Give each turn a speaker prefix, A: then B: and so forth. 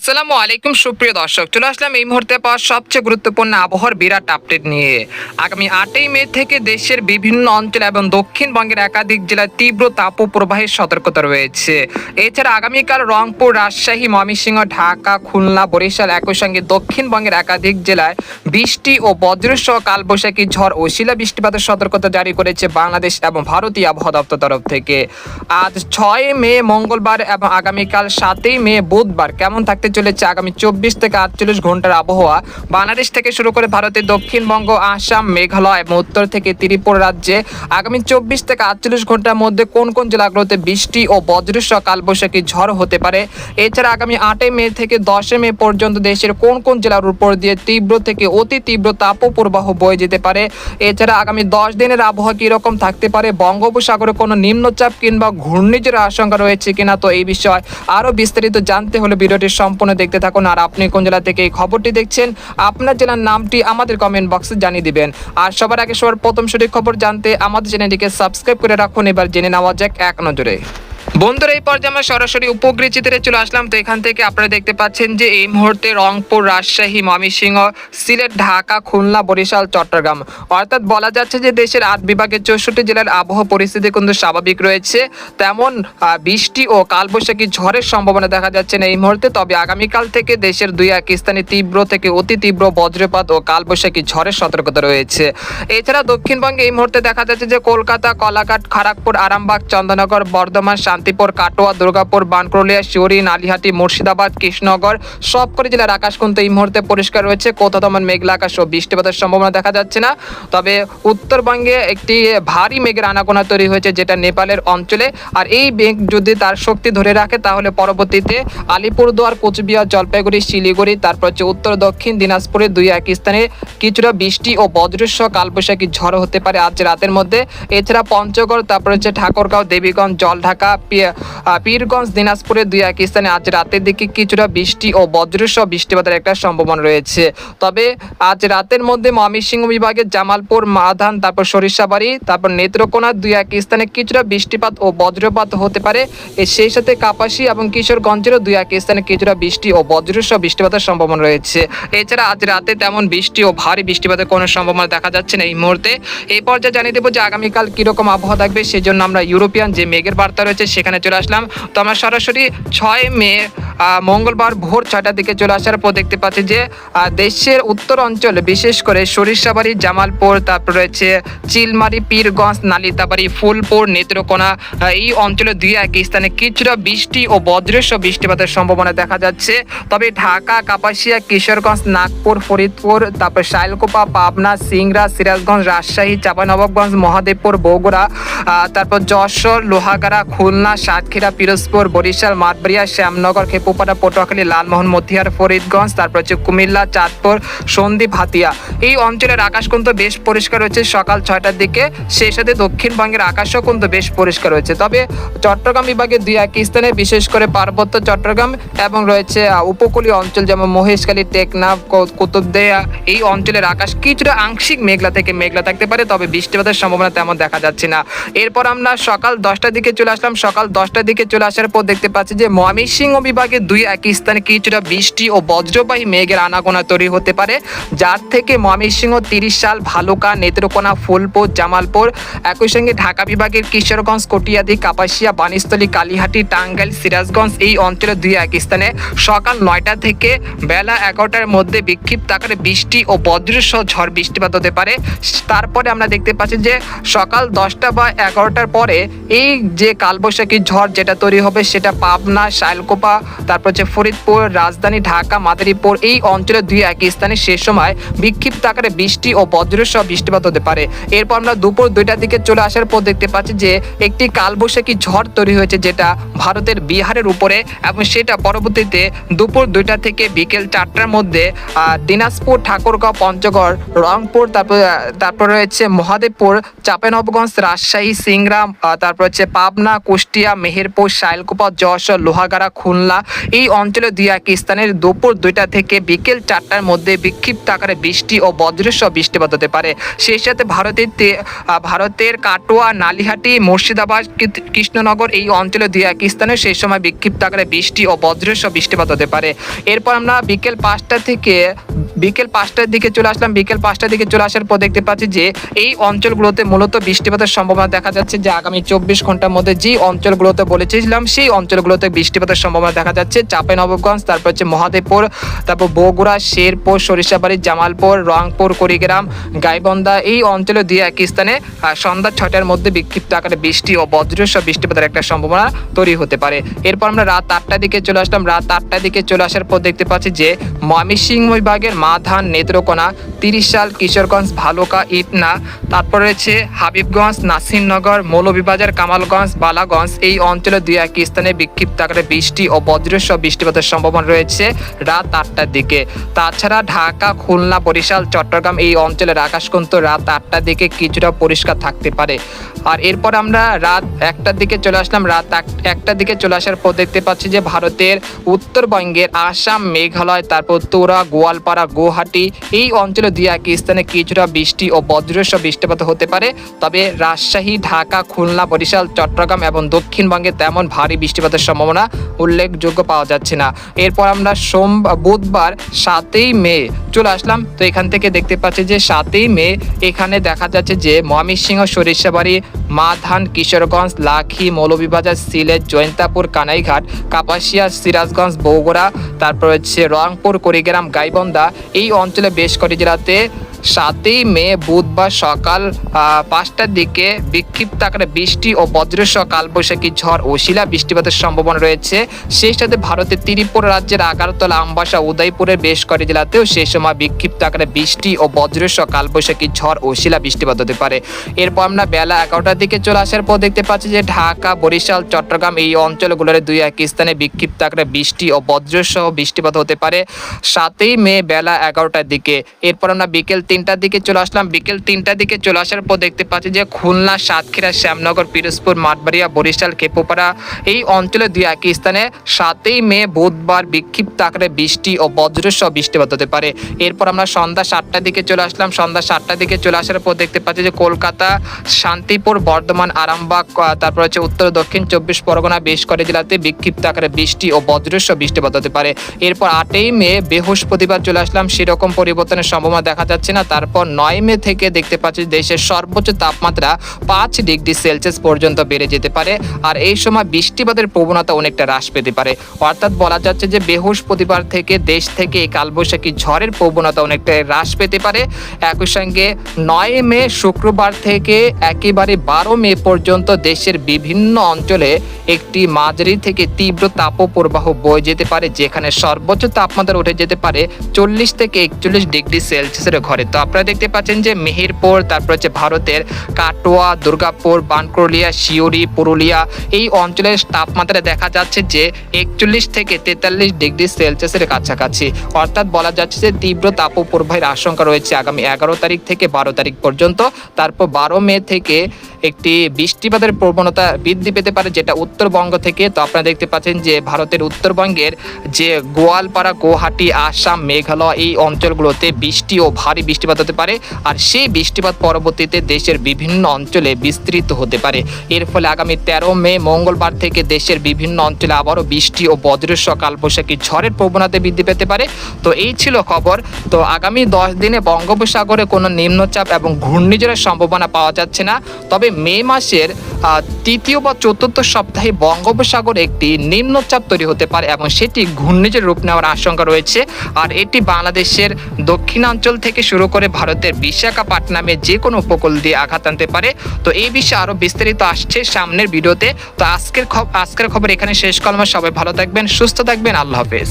A: আসসালামু আলাইকুম, সুপ্রিয় দর্শক। চলে আসলাম এই মুহূর্তে পাওয়া সবচেয়ে গুরুত্বপূর্ণ আবহাওয়ার বিরাট আপডেট নিয়ে। আগামী আটই মে থেকে দেশের বিভিন্ন অঞ্চল এবং দক্ষিণবঙ্গের একাধিক জেলায় তীব্র তাপপ্রবাহের সতর্কতা রয়েছে। এছাড়া আগামীকাল রংপুর, রাজশাহী, ময়মনসিংহ, ঢাকা, খুলনা, বরিশাল একই সঙ্গে দক্ষিণবঙ্গের একাধিক জেলায় বৃষ্টি ও বজ্রসহ কালবৈশাখী ঝড় ও শিলা বৃষ্টিপাতের সতর্কতা জারি করেছে বাংলাদেশ এবং ভারতীয় আবহাওয়া দপ্তর তরফ থেকে। আজ ছয় মে মঙ্গলবার এবং আগামীকাল সাতই মে বুধবার কেমন থাকতে চলেছে আগামী চব্বিশ থেকে আটচল্লিশ ঘণ্টার আবহাওয়া। বাংলাদেশ থেকে শুরু করে ভারতের দক্ষিণবঙ্গ, আসাম, মেঘালয় এবং উত্তর থেকে ত্রিপুরা রাজ্যে আগামী চব্বিশ থেকে আটচল্লিশ ঘণ্টার মধ্যে কোন কোন জেলাগুলোতে বৃষ্টি ও বজ্রসহ কালবৈশাখী ঝড় হতে পারে? এছাড়া আগামী আটই মে থেকে দশই মে পর্যন্ত দেশের কোন কোন জেলার উপর দিয়ে তীব্র থেকে অতি তীব্র তাপপ্রবাহ বয়ে যেতে পারে? এছাড়া আগামী দশ দিনের আবহাওয়া কীরকম থাকতে পারে? বঙ্গোপসাগরে কোনো নিম্নচাপ কিংবা ঘূর্ণিঝড়ের আশঙ্কা রয়েছে কিনা? তো এই বিষয় আরও বিস্তারিত জানতে হলে ভিডিওটি সম্পূর্ণ দেখতে থাকুন। আর আপনি কোন জেলা থেকে এই খবরটি দেখছেন, আপনার জেলার নামটি আমাদের কমেন্ট বক্সে জানিয়ে দিবেন। আর সবার আগে সবার প্রথম সঠিক খবর জানতে আমাদের চ্যানেলটিকে সাবস্ক্রাইব করে রাখুন। এবার জেনে নেওয়া যাক এক নজরে। বন্ধুরা, এই পর্যায়ে আমরা সরাসরি উপগ্রহ চিত্রে চলে আসলাম। তো এখান থেকে আপনারা দেখতে পাচ্ছেন যে এই মুহূর্তে রংপুর, রাজশাহী, ময়মনসিংহ, সিলেট, ঢাকা, খুলনা, বরিশাল, চট্টগ্রাম। অর্থাৎ বলা যাচ্ছে যে দেশের আট বিভাগের চৌষট্টি জেলার আবহাওয়া পরিস্থিতি কিন্তু স্বাভাবিক রয়েছে। তেমন বৃষ্টি ও কালবৈশাখী ঝড়ের সম্ভাবনা দেখা যাচ্ছে না এই মুহূর্তে। তবে আগামীকাল থেকে দেশের দুই এক স্থানে তীব্র থেকে অতি তীব্র বজ্রপাত ও কালবৈশাখী ঝড়ের সতর্কতা রয়েছে। এছাড়া দক্ষিণবঙ্গে এই মুহূর্তে দেখা যাচ্ছে যে কলকাতা, কলাঘাট, খড়গপুর, আরামবাগ চন্দননগর বর্ধমান শান্তিপুর, কাটোয়া, দুর্গাপুর বানকুরলিয়া শিউরি নালিহাটি, মুর্শিদাবাদ, কৃষ্ণনগর, সবকটি জেলার আকাশ কিন্তু এই মুহূর্তে পরিষ্কার রয়েছে। কোথাও তেমন মেঘলা আকাশ ও বৃষ্টিপাতের সম্ভাবনা দেখা যাচ্ছে না। তবে উত্তরবঙ্গে একটি ভারী মেঘের আনাগোনা তৈরি হয়েছে, যেটা নেপালের অঞ্চলে। আর এই মেঘ যদি তার শক্তি ধরে রাখে, তাহলে পরবর্তীতে আলিপুরদুয়ার, কোচবিহার, জলপাইগুড়ি, শিলিগুড়ি, তারপর হচ্ছে উত্তর, দক্ষিণ দিনাজপুরে দুই এক স্থানে কিছুটা বৃষ্টি ও বজ্রসহ কালবৈশাখী ঝড় হতে পারে আজ রাতের মধ্যে। এছাড়া পঞ্চগড়, তারপর হচ্ছে ঠাকুরগাঁও, দেবীগঞ্জ, জলঢাকা পীরগঞ্জ, দিনাজপুরে দুই এক স্থানে আজ রাতের দিকে কিছুটা বৃষ্টি ও বজ্রসহ বৃষ্টিপাতের একটা সম্ভাবনা রয়েছে। তবে আজ রাতের মধ্যে ময়মনসিংহ বিভাগের জামালপুর মাধান তারপর সরিষাবাড়ি, তারপর নেত্রকোনা দুই এক স্থানে কিছুটা বৃষ্টিপাত ও বজ্রপাত হতে পারে। সেই সাথে কাপাসি এবং কিশোরগঞ্জেরও দুই এক স্থানে কিছুটা বৃষ্টি ও বজ্রসহ বৃষ্টিপাতের সম্ভাবনা রয়েছে। এছাড়া আজ রাতে তেমন বৃষ্টি ও ভারী বৃষ্টিপাতের কোনো সম্ভাবনা দেখা যাচ্ছে না এই মুহূর্তে। এই পর্যায়ে জানিয়ে দেবো যে আগামীকাল কীরকম আবহাওয়া থাকবে সেই জন্য আমরা ইউরোপিয়ান যে মেঘের বার্তা রয়েছে সেখানে চলে আসলাম। তো আমরা সরাসরি ছয় মে মঙ্গলবার ভোর ছয়টার দিকে চলে আসার পর দেখতে পাচ্ছি যে দেশের উত্তর অঞ্চলে, বিশেষ করে সরিষাবাড়ি, জামালপুর, তারপর রয়েছে চিলমারি, পীরগঞ্জ, নালিতাবাড়ি, ফুলপুর, নেত্রকোনা এই অঞ্চলে দুই এক স্থানে কিছুটা বৃষ্টি ও বজ্রসহ বৃষ্টিপাতের সম্ভাবনা দেখা যাচ্ছে। তবে ঢাকা, কাপাসিয়া, কিশোরগঞ্জ, নাগপুর, ফরিদপুর, তারপর শাইলকোপা, পাবনা, সিংড়া, সিরাজগঞ্জ, রাজশাহী চাঁপানবাবগঞ্জ মহাদেবপুর, বগুড়া তারপর যশোর, লোহাগাড়া, খুলনা সাতক্ষীরা, পিরোজপুর, বরিশাল, মাঠবাড়িয়া, শ্যামনগর, খেপুপাড়া, পটুয়াখালী, লালমোহন, মতিহার, ফরিদগঞ্জ, তারপর হচ্ছে কুমিল্লা, চাঁদপুর, সন্দ্বীপ, হাতিয়া। এই অঞ্চলের আকাশ কিন্তু বেশ পরিষ্কার রয়েছে সকাল ছয়টার দিকে। সেই সাথে দক্ষিণবঙ্গের আকাশও কিন্তু বেশ পরিষ্কার রয়েছে। তবে চট্টগ্রাম বিভাগের দুই এক স্থানে, বিশেষ করে পার্বত্য চট্টগ্রাম এবং রয়েছে উপকূলীয় অঞ্চল যেমন মহেশখালী টেকনাফ কুতুবদিয়া, এই অঞ্চলের আকাশ কিছুটা আংশিক মেঘলা থেকে মেঘলা থাকতে পারে, তবে বৃষ্টিপাতের সম্ভাবনা তেমন দেখা যাচ্ছে না। এরপর আমরা সকাল দশটার দিকে চলে আসলাম। সকাল দশটার দিকে চলে আসার পর দেখতে পাচ্ছি যে ময়মনসিংহ বিভাগে দুই এক স্থানে কিছুটা বৃষ্টি ও বজ্রবাহী মেঘের আনাগোনা তৈরি হতে পারে। যার থেকে ময়মনসিংহ তিরিশ সাল ভালুকা, নেত্রকোনা, ফুলপুর, জামালপুর, একই সঙ্গে ঢাকা বিভাগের কিশোরগঞ্জ, কটিয়াদি, কাপাসিয়া বানিস্থলী কালীহাটি, টাঙ্গাইল, সিরাজগঞ্জ এই অঞ্চলের দুই এক স্থানে সকাল নয়টা থেকে বেলা এগারোটার মধ্যে বিক্ষিপ্ত আকারে বৃষ্টি ও বজ্রসহ ঝড় বৃষ্টিপাত হতে পারে। তারপরে আমরা দেখতে পাচ্ছি যে সকাল দশটা বা এগারোটার পরে এই যে কালবৈশাখী ঝড় যেটা তৈরি হবে সেটা পাবনা শাইলকোপা তারপর হচ্ছে ফরিদপুর, রাজধানী, ঢাকা, মাদারীপুর, এই অঞ্চলের দুই এক স্থানে সে সময় বিক্ষিপ্ত আকারে বৃষ্টি ও বজ্রসহ বৃষ্টিপাত হতে পারে। এরপর আমরা দুপুর দুইটার দিকে চলে আসার পর দেখতে পাচ্ছি যে একটি কালবৈশাখী ঝড় তৈরি হয়েছে যেটা ভারতের বিহারের উপরে এবং সেটা পরবর্তীতে দুপুর দুইটা থেকে বিকেল চারটার মধ্যে দিনাজপুর, ঠাকুরগাঁও, পঞ্চগড়, রংপুর, তারপর তারপর রয়েছে মহাদেবপুর, চাঁপাইনবাবগঞ্জ, রাজশাহী, সিংগ্রাম তারপর হচ্ছে পাবনা কুষ্টিয়া মেহেরপুর, শাইলকুপা, যশোর, লোহাগাড়া, খুলনা এই অঞ্চলে দুই এক স্থানের দুপুর দুইটা থেকে বিকেল চারটার মধ্যে বিক্ষিপ্ত আকারে বৃষ্টি ও বজ্রসহ বৃষ্টিপাত হতে পারে। সেই সাথে ভারতের ভারতের কাটোয়া, নালিহাটি, মুর্শিদাবাদ কৃষ্ণনগর এই অঞ্চলে দুই এক স্থানে সেই সময় বিক্ষিপ্ত আকারে বৃষ্টি ও বজ্রসহ বৃষ্টিপাত হতে পারে। এরপর আমরা বিকেল পাঁচটা থেকে বিকেল পাঁচটার দিকে চলে আসলাম। বিকেল পাঁচটার দিকে চলে আসার পর দেখতে পাচ্ছি যে, এই অঞ্চলগুলোতে মূলত বৃষ্টিপাতের সম্ভাবনা দেখা যাচ্ছে যে, আগামী চব্বিশ ঘণ্টার মধ্যে যে অঞ্চলগুলোতে বলেছিলাম, সেই অঞ্চলগুলোতে বৃষ্টিপাতের সম্ভাবনা দেখা যাচ্ছে। চাঁপাইনবাবগঞ্জ, তারপর হচ্ছে মহাদেবপুর, তারপর বগুড়া, শেরপুর, সরিষাবাড়ি, জামালপুর, রংপুর, কুড়িগ্রাম, গাইবন্ধা, এই অঞ্চলে দুই এক স্থানে সন্ধ্যা ছটার মধ্যে বিক্ষিপ্ত আকারে বৃষ্টি ও বজ্রসহ বৃষ্টিপাতের একটা সম্ভাবনা তৈরি হতে পারে। এরপর আমরা রাত আটটার দিকে চলে আসলাম। রাত আটটার দিকে চলে আসার পর দেখতে পাচ্ছি যে, ময়মনসিংহ বিভাগের মাধান নেত্রকোনা, তিরিশ সাল কিশোরগঞ্জ ভালুকা ইটনা তারপর রয়েছে হাবিবগঞ্জ, নাসিরনগর, মৌলভীবাজার, কামালগঞ্জ, বালাগঞ্জ। এই অঞ্চলে দুই এক স্থানে বিক্ষিপ্ত আকারে বৃষ্টি ও বজ্রসহ বৃষ্টিপাতের সম্ভাবনা রয়েছে রাত আটটার দিকে। তাছাড়া ঢাকা, খুলনা, বরিশাল, চট্টগ্রাম এই অঞ্চলের আকাশ কিন্তু রাত আটটার দিকে কিছুটা পরিষ্কার থাকতে পারে। আর এরপর আমরা রাত একটার দিকে চলে আসলাম। রাত এক- একটার দিকে চলে আসার পর দেখতে পাচ্ছি যে ভারতের উত্তরবঙ্গের আসাম, মেঘালয়, তারপর তোরা, গোয়ালপাড়া গুয়াহাটি। এই অঞ্চলে দুই এক স্থানে কিছুটা বৃষ্টি ও বজ্রসহ বৃষ্টিপাত হতে পারে। তবে রাজশাহী, ঢাকা, খুলনা, বরিশাল, চট্টগ্রাম এবং দক্ষিণবঙ্গে তেমন ভারী বৃষ্টিপাতের সম্ভাবনা উল্লেখযোগ্য পাওয়া যাচ্ছে না। এরপর আমরা সোম, বুধবার সাতই মে চলে আসলাম। তো এখান থেকে দেখতে পাচ্ছি যে সাতই মে এখানে দেখা যাচ্ছে যে ময়মনসিংহ, সরিষাবাড়ি মাধান, কিশোরগঞ্জ, লাখি, মৌলভীবাজার, সিলেট জয়ন্তাপুর কানাইঘাট, কাপাসিয়া, সিরাজগঞ্জ, বগুড়া, তারপর হচ্ছে রংপুর, কুড়িগ্রাম, গাইবন্ধা। এই অঞ্চলে বেশ কটি জেলাতে সাতই মে বুধবার সকাল পাঁচটার দিকে বিক্ষিপ্ত আকারে বৃষ্টি ও বজ্রসহ কালবৈশাখী ঝড় ও শিলা বৃষ্টিপাতের সম্ভাবনা রয়েছে। সেই সাথে ভারতের ত্রিপুরা রাজ্যের আগারতলা, আমবাসা, উদয়পুরের বেশ কটি জেলাতেও সেই সময় বিক্ষিপ্ত আকারে বৃষ্টি ও বজ্রসহ কালবৈশাখী ঝড় ও শিলা বৃষ্টিপাত হতে পারে। এরপর আমরা বেলা এগারোটার দিকে চলে আসার পর দেখতে পাচ্ছি যে ঢাকা, বরিশাল, চট্টগ্রাম এই অঞ্চলগুলোর দুই এক স্থানে বিক্ষিপ্ত আকারে বৃষ্টি ও বজ্রসহ বৃষ্টিপাত হতে পারে। সাতই মে বেলা এগারোটার দিকে। এরপর আমরা বিকেল তিনটার দিকে চলে আসলাম। বিকেল তিনটার দিকে চলে আসার পর দেখতে পাচ্ছি যে খুলনা, সাতক্ষীরা, শ্যামনগর, পিরোজপুর, মাঠবাড়িয়া, বরিশাল কেপোপাড়া এই অঞ্চলে দুই একই স্থানে সাতই মে বুধবার বিক্ষিপ্ত আকারে বৃষ্টি ও বজ্রসহ বৃষ্টিপাত হতে পারে। এরপর আমরা সন্ধ্যা সাতটার দিকে চলে আসলাম। সন্ধ্যা সাতটার দিকে চলে আসার পর দেখতে পাচ্ছি যে কলকাতা, শান্তিপুর, বর্ধমান, আরামবাগ তারপর হচ্ছে উত্তর, দক্ষিণ, চব্বিশ পরগনা বেশ কটি জেলাতে বিক্ষিপ্ত আকারে বৃষ্টি ও বজ্রসহ বৃষ্টিপাত হতে পারে। এরপর আটই মে বৃহস্পতিবার চলে আসলাম। সেরকম পরিবর্তনের সম্ভাবনা দেখা যাচ্ছে না। তারপর নয় মে থেকে দেখতে পাচ্ছি দেশের সর্বোচ্চ তাপমাত্রা পাঁচ ডিগ্রি সেলসিয়াস পর্যন্ত বেড়ে যেতে পারে, আর এই সময় বৃষ্টিপাতের প্রবণতা অনেকটা হ্রাস পেতে পারে। অর্থাৎ বলা যাচ্ছে যে বৃহস্পতিবার থেকে দেশ থেকে এই কালবৈশাখী ঝড়ের প্রবণতা অনেকটা হ্রাস পেতে পারে। একই সঙ্গে নয় মে শুক্রবার থেকে একেবারে বারো মে পর্যন্ত দেশের বিভিন্ন অঞ্চলে একটি মাঝারি থেকে তীব্র তাপপ্রবাহ বয়ে যেতে পারে, যেখানে সর্বোচ্চ তাপমাত্রা উঠে যেতে পারে চল্লিশ থেকে একচল্লিশ ডিগ্রি সেলসিয়াসের ঘরে। তো আপনারা দেখতে পাচ্ছেন যে মেহেরপুর, তারপর হচ্ছে ভারতের কাটোয়া, দুর্গাপুর বানকরলিয়া শিউরি পুরুলিয়া এই অঞ্চলের তাপমাত্রা দেখা যাচ্ছে যে একচল্লিশ থেকে তেতাল্লিশ ডিগ্রি সেলসিয়াসের কাছাকাছি। অর্থাৎ বলা যাচ্ছে যে তীব্র তাপপ্রবাহের আশঙ্কা রয়েছে আগামী এগারো তারিখ থেকে বারো তারিখ পর্যন্ত। তারপর বারো মে থেকে একটি বৃষ্টিপাতের প্রবণতা বৃদ্ধি পেতে পারে যেটা উত্তরবঙ্গ থেকে। তো আপনারা দেখতে পাচ্ছেন যে ভারতের উত্তরবঙ্গের যে গোয়ালপাড়া, গুয়াহাটি, আসাম, মেঘালয় এই অঞ্চলগুলোতে বৃষ্টি ও ভারী বৃষ্টিপাত হতে পারে। আর সেই বৃষ্টিপাত পরবর্তীতে দেশের বিভিন্ন অঞ্চলে বিস্তৃত হতে পারে। এর ফলে আগামী তেরো মে, মঙ্গলবার থেকে দেশের বিভিন্ন অঞ্চলে আবারও বৃষ্টি ও বজ্রসহ কালবৈশাখী ঝড়ের প্রবণতা বৃদ্ধি পেতে পারে। তো এই ছিল খবর। তো আগামী দশ দিনে বঙ্গোপসাগরে কোনো নিম্নচাপ এবং ঘূর্ণিঝড়ের সম্ভাবনা পাওয়া যাচ্ছে না। তবে মে মাসের তৃতীয় বা চতুর্থ সপ্তাহে বঙ্গোপসাগর একটি নিম্নচাপ তৈরি হতে পারে এবং সেটি ঘূর্ণিঝড় রূপ নেওয়ার আশঙ্কা রয়েছে। আর এটি বাংলাদেশের দক্ষিণাঞ্চল থেকে শুরু করে ভারতের বিশাখাপাটনামে যে কোনো উপকূল দিয়ে আঘাত আনতে পারে। তো এই বিষয়ে আরও বিস্তারিত আসছে সামনের ভিডিওতে। তো আজকের আজকের খবর এখানে শেষ করলাম। সবাই ভালো থাকবেন, সুস্থ থাকবেন। আল্লাহ হাফেজ।